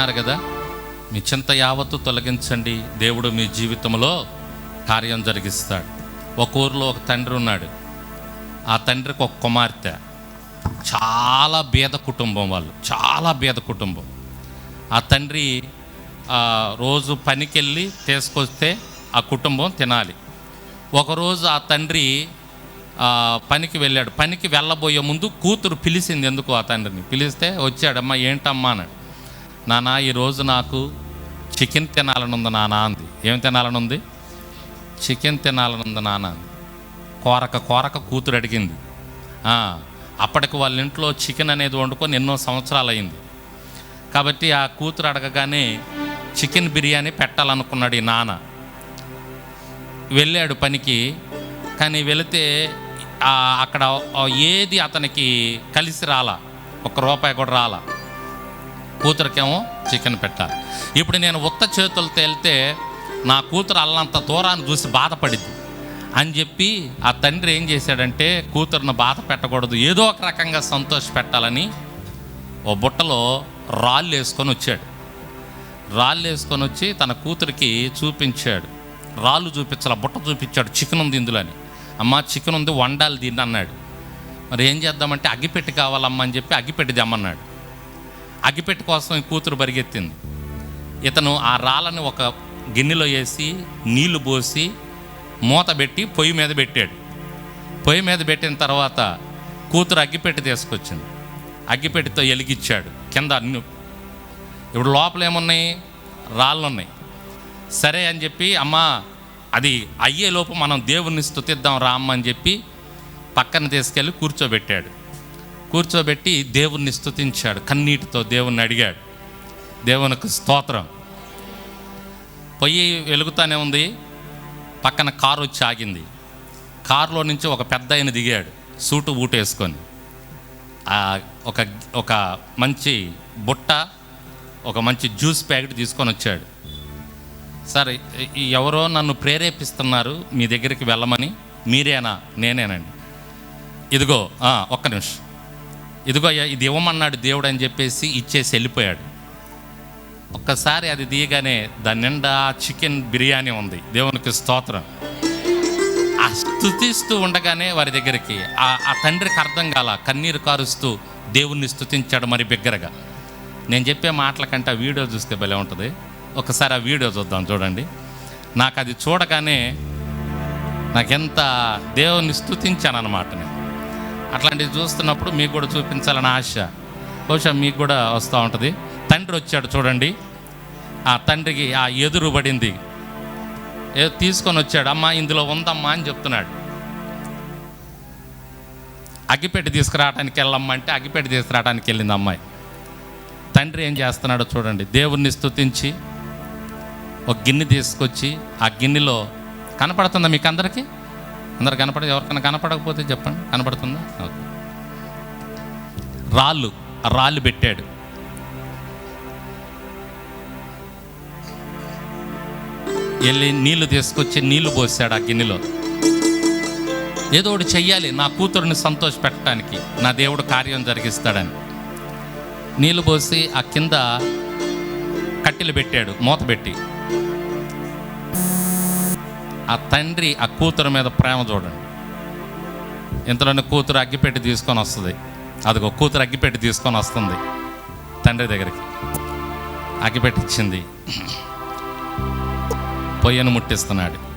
అన్నారు కదా మీ చింత యావత్తు తొలగించండి దేవుడు మీ జీవితంలో కార్యం జరిగిస్తాడు. ఒక ఊరిలో ఒక తండ్రి ఉన్నాడు. ఆ తండ్రికి ఒక కుమార్తె. చాలా బీద కుటుంబం వాళ్ళు. చాలా బీద కుటుంబం. ఆ తండ్రి రోజు పనికి వెళ్ళి తీసుకొస్తే ఆ కుటుంబం తినాలి. ఒకరోజు ఆ తండ్రి పనికి వెళ్ళాడు. పనికి వెళ్ళబోయే ముందు కూతురు పిలిచింది ఎందుకు ఆ తండ్రిని? పిలిస్తే వచ్చాడమ్మా ఏంటమ్మా అన్నాడు నానా ఈరోజు నాకు చికెన్ తినాలని ఉంది నానా అంది. ఏం తినాలని ఉంది చికెన్ తినాలని ఉంది నాన్న అంది. కోరక కోరక కూతురు అడిగింది. అప్పటికి వాళ్ళ ఇంట్లో చికెన్ అనేది వండుకొని ఎన్నో సంవత్సరాలు అయింది కాబట్టి ఆ కూతురు అడగగానే చికెన్ బిర్యానీ పెట్టాలనుకున్నాడు ఈ నాన్న వెళ్ళాడు పనికి. కానీ వెళితే అక్కడ ఏది అతనికి కలిసి రాలా? ఒక రూపాయి కూడా రాలా? కూతురికేమో చికెన్ పెట్టాలి. ఇప్పుడు నేను ఉత్త చేతులతో వెళ్తే నా కూతురు అల్లంత దూరాన్ని చూసి బాధపడింది. అని చెప్పి ఆ తండ్రి ఏం చేశాడంటే కూతురును బాధ పెట్టకూడదు ఏదో ఒక రకంగా సంతోష పెట్టాలని ఓ బుట్టలో రాళ్ళు వేసుకొని వచ్చాడు. రాళ్ళు వేసుకొని వచ్చి తన కూతురికి చూపించాడు. రాళ్ళు చూపించాలి బుట్ట చూపించాడు చికెన్ ఉంది ఇందులో అని. అమ్మ చికెన్ ఉంది వండాలి దీన్ని అన్నాడు. మరి ఏం చేద్దామంటే అగ్గిపెట్టి కావాలమ్మా అని చెప్పి అగ్గిపెట్టి తెమ్మన్నాడు. అగ్గిపెట్టి కోసం ఈ కూతురు పరిగెత్తింది ఇతను ఆ రాళ్ళని ఒక గిన్నెలో వేసి నీళ్ళు పోసి మూత పెట్టి పొయ్యి మీద పెట్టాడు. పొయ్యి మీద పెట్టిన తర్వాత కూతురు అగ్గిపెట్టి తీసుకొచ్చింది. అగ్గిపెట్టితో ఎలిగిచ్చాడు. కింద అన్ని ఇప్పుడు లోపల ఏమున్నాయి? రాళ్ళు ఉన్నాయి సరే అని చెప్పి అమ్మ అది అయ్యేలోపు మనం దేవుణ్ణి స్తుతిద్దాం రా అమ్మ అని చెప్పి పక్కన తీసుకెళ్ళి కూర్చోబెట్టాడు. కూర్చోబెట్టి దేవుణ్ణి స్తుతించాడు. కన్నీటితో దేవుణ్ణి అడిగాడు. దేవునికి స్తోత్రం. పొయ్యి వెలుగుతానే ఉంది. పక్కన కారు వచ్చి ఆగింది. కారులో నుంచి ఒక పెద్ద ఆయన దిగాడు. సూటు బూటు వేసుకొని ఒక ఒక మంచి బుట్ట ఒక మంచి జ్యూస్ ప్యాకెట్ తీసుకొని వచ్చాడు. సరే ఎవరో నన్ను ప్రేరేపిస్తున్నారు. మీ దగ్గరికి వెళ్ళమని. మీరేనా? నేనేనండి. ఇదిగో ఒక్క నిమిషం. ఇదిగో అయ్యా, ఇది ఇవ్వమన్నాడు దేవుడు అని చెప్పేసి ఇచ్చేసి వెళ్ళిపోయాడు. ఒక్కసారి అది తీయగానే దాని నిండా చికెన్ బిర్యానీ ఉంది. దేవునికి స్తోత్రం. ఆ స్థుతిస్తూ ఉండగానే వారి దగ్గరికి ఆ ఆ తండ్రికి అర్థం కాల కన్నీరు కారుస్తూ దేవుణ్ణి స్థుతించాడు మరి బిగ్గరగా. నేను చెప్పే మాటల కంటే ఆ వీడియో చూస్తే భలే ఉంటుంది. ఒకసారి ఆ వీడియో చూద్దాం చూడండి. నాకు అది చూడగానే నాకెంత దేవుణ్ణి స్థుతించాను అనమాట నేను. అట్లాంటివి చూస్తున్నప్పుడు మీకు కూడా చూపించాలని ఆశ. బహుశా మీకు కూడా వస్తూ ఉంటుంది. తండ్రి వచ్చాడు చూడండి. ఆ తండ్రికి ఆ ఎదురు పడింది. ఏదో తీసుకొని వచ్చాడు. అమ్మ ఇందులో ఉందమ్మా అని చెప్తున్నాడు. అగ్గిపెట్టి తీసుకురావడానికి వెళ్ళమ్మా అంటే అగ్గిపెట్టి తీసుకురావడానికి వెళ్ళింది అమ్మాయి. తండ్రి ఏం చేస్తున్నాడో చూడండి. దేవుణ్ణి స్తుతించి ఒక గిన్నె తీసుకొచ్చి ఆ గిన్నెలో కనపడుతుందా మీకు అందరికీ అందరు కనపడ ఎవరికైనా కనపడకపోతే చెప్పండి. కనపడుతుందా? రాళ్ళు రాళ్ళు పెట్టాడు. వెళ్ళి నీళ్ళు తీసుకొచ్చి నీళ్ళు పోసాడు ఆ గిన్నెలో. ఏదో ఒకటి చెయ్యాలి. నా కూతురుని సంతోష పెట్టడానికి నా దేవుడు కార్యం జరిగిస్తాడని. నీళ్ళు పోసి ఆ కింద కట్టెలు పెట్టాడు మూత పెట్టి. ఆ తండ్రి ఆ కూతురు మీద ప్రేమ చూడండి. ఇంతలోనే కూతురు అగ్గిపెట్టి తీసుకొని వస్తుంది. అదిగో కూతురు అగ్గిపెట్టి తీసుకొని వస్తుంది తండ్రి దగ్గరికి. అగ్గిపెట్టి ఇచ్చింది. పొయ్యను ముట్టిస్తున్నాడు.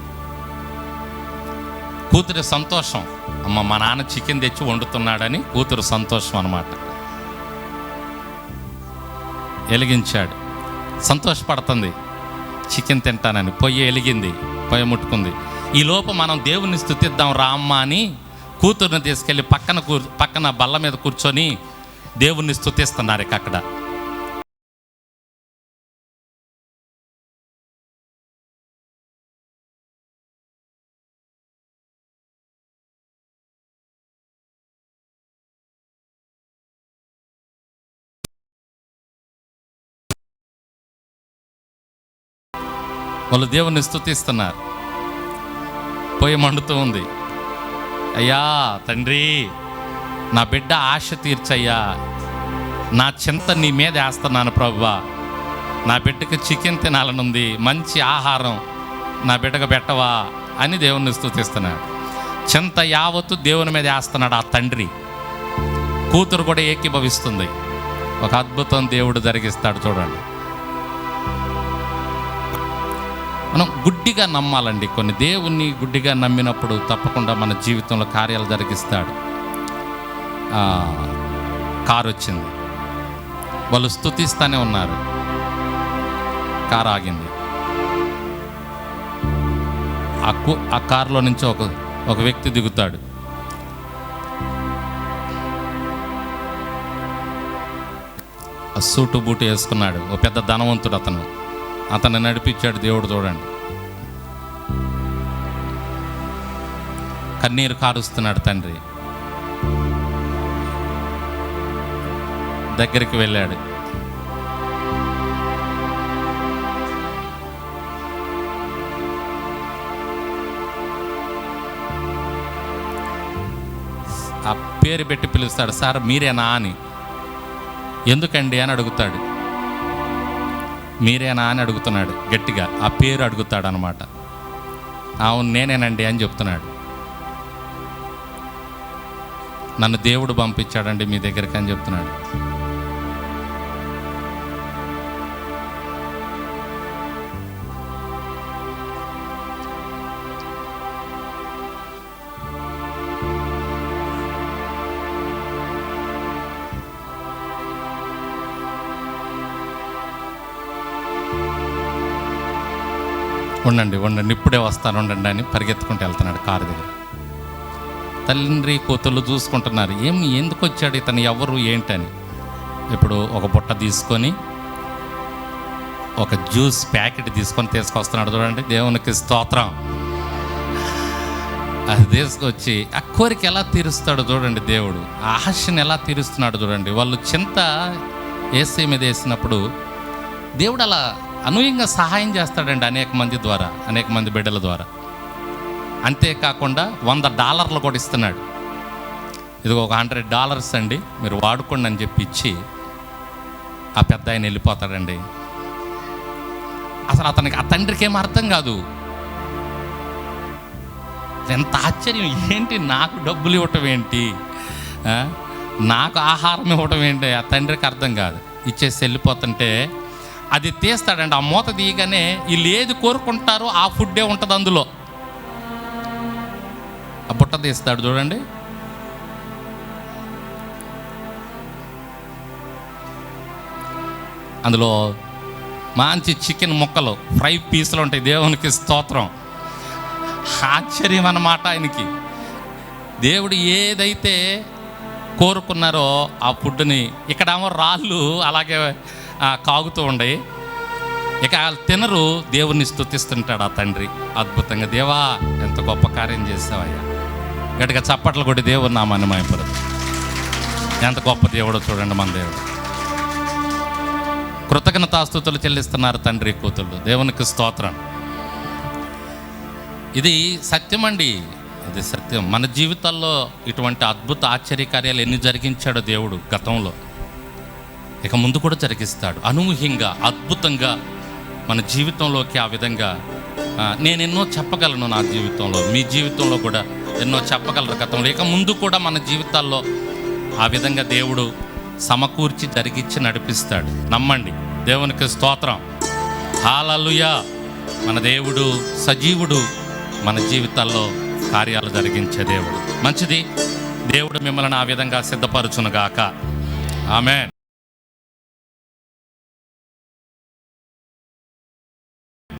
కూతురి సంతోషం. అమ్మ మా నాన్న చికెన్ తెచ్చి వండుతున్నాడని కూతురు సంతోషం అన్నమాట. వెలిగించాడు. సంతోషపడుతుంది. చికెన్ తింటానని. పొయ్యి వెలిగింది పొయ్యి ముట్టుకుంది. ఈ లోప మనం దేవుని స్థుతిద్దాం రామ్మ అని కూతుర్ని తీసుకెళ్ళి పక్కన కూ పక్కన బల్ల మీద కూర్చొని దేవుణ్ణి స్థుతిస్తున్నారు ఇక అక్కడ. వాళ్ళు దేవుని స్థుతిస్తున్నారు పొయ్యి మండుతూ ఉంది. అయ్యా తండ్రి నా బిడ్డ ఆశ తీర్చయ్యా. నా చింత నీ మీద వేస్తున్నాను ప్రభువా. నా బిడ్డకి చికెన్ తినాలనుంది మంచి ఆహారం నా బిడ్డకు పెట్టవా అని దేవుణ్ణి స్థుతిస్తున్నాడు చింత యావత్తు దేవుని మీద వేస్తున్నాడు ఆ తండ్రి. కూతురు కూడా ఏకీభవిస్తుంది. ఒక అద్భుతం దేవుడు జరిగిస్తాడు చూడండి. మనం గుడ్డిగా నమ్మాలండి. కొన్ని దేవుణ్ణి గుడ్డిగా నమ్మినప్పుడు తప్పకుండా మన జీవితంలో కార్యాలు జరిగిస్తాడు. కారు వచ్చింది వాళ్ళు స్థుతిస్తూనే ఉన్నారు. కారు ఆగింది ఆ కు ఆ కారులో నుంచి ఒక ఒక వ్యక్తి దిగుతాడు. సూటు బూటు వేసుకున్నాడు. ఓ పెద్ద ధనవంతుడు అతను. అతను నడిపించాడు దేవుడు చూడండి. కన్నీరు కారుస్తున్నాడు తండ్రి. దగ్గరికి వెళ్ళాడు. ఆ పేరు పెట్టి పిలుస్తాడు సార్ మీరేనా? అని. ఎందుకండి? అని అడుగుతాడు. మీరేనా అని అడుగుతున్నాడు గట్టిగా. ఆ పేరు అడుగుతాడు అనమాట అవును నేనేనండి అని చెప్తున్నాడు. నన్ను దేవుడు పంపించాడండి మీ దగ్గరికి అని చెప్తున్నాడు. ఉండండి ఉండండి ఇప్పుడే వస్తాను ఉండండి అని పరిగెత్తుకుంటూ వెళ్తున్నాడు కారు దగ్గర. తండ్రి కూతుళ్ళు చూసుకుంటున్నారు ఏం ఎందుకు వచ్చాడు ఇతను? ఎవరు? ఏంటని? ఇప్పుడు ఒక బుట్ట తీసుకొని ఒక జ్యూస్ ప్యాకెట్ తీసుకొని తీసుకొస్తున్నాడు చూడండి. దేవునికి స్తోత్రం. అది తీసుకొచ్చి ఆ కోరిక ఎలా తీరుస్తాడు చూడండి దేవుడు? ఆ ఎలా తీరుస్తున్నాడు చూడండి? వాళ్ళు చింత ఏసీ మీద వేసినప్పుడు దేవుడు అలా అనూహ్యంగా సహాయం చేస్తాడండి అనేక మంది ద్వారా అనేక మంది బిడ్డల ద్వారా. అంతేకాకుండా వంద డాలర్లు కూడా ఇస్తున్నాడు. ఇది ఒక హండ్రెడ్ డాలర్స్ అండి మీరు వాడుకోండి అని చెప్పి ఇచ్చి ఆ పెద్ద ఆయన వెళ్ళిపోతాడండి. అసలు అతనికి ఆ తండ్రికి ఏం అర్థం కాదు. ఎంత ఆశ్చర్యం ఏంటి నాకు డబ్బులు ఇవ్వటం ఏంటి? నాకు ఆహారం ఇవ్వటం ఏంటి? ఆ తండ్రికి అర్థం కాదు. ఇచ్చేసి వెళ్ళిపోతుంటే అది తీస్తాడండి. ఆ మూత తీయగానే వీళ్ళు ఏది కోరుకుంటారో ఆ ఫుడ్డే ఉంటుంది అందులో. ఆ బుట్ట తీస్తాడు చూడండి. అందులో మంచి చికెన్ ముక్కలు ఫ్రై పీసులు ఉంటాయి. దేవునికి స్తోత్రం. ఆశ్చర్యం అన్నమాట ఆయనకి. దేవుడు ఏదైతే కోరుకున్నారో ఆ ఫుడ్ని ఇక్కడేమో రాళ్ళు అలాగే కాగుతూ ఉండయి. ఇక వాళ్ళు తినరు దేవుణ్ణి స్థుతిస్తుంటాడు ఆ తండ్రి. అద్భుతంగా దేవా ఎంత గొప్ప కార్యం చేసావయ్యా. గట్టిగా చప్పట్లు కొట్టి దేవుడు నా మనమాయపడు ఎంత గొప్ప దేవుడో చూడండి మన దేవుడు. కృతజ్ఞతాస్తుతులు చెల్లిస్తున్నారు తండ్రి కూతుళ్ళు. దేవునికి స్తోత్రం. ఇది సత్యం అండి. ఇది సత్యం. మన జీవితాల్లో ఇటువంటి అద్భుత ఆశ్చర్యకార్యాలు ఎన్ని జరిగించాడో దేవుడు గతంలో. ఇక ముందు కూడా జరిగిస్తాడు. అనూహ్యంగా అద్భుతంగా మన జీవితంలోకి ఆ విధంగా నేను ఎన్నో చెప్పగలను నా జీవితంలో. మీ జీవితంలో కూడా ఎన్నో చెప్పగలరు గతంలో. ఇక ముందు కూడా మన జీవితాల్లో ఆ విధంగా దేవుడు సమకూర్చి జరిగించి నడిపిస్తాడు. నమ్మండి. దేవునికి స్తోత్రం. హాలలుయా. మన దేవుడు సజీవుడు మన జీవితాల్లో కార్యాలు జరిగించే దేవుడు. మంచిది. దేవుడు మిమ్మల్ని ఆ విధంగా సిద్ధపరచునుగాక. ఆమె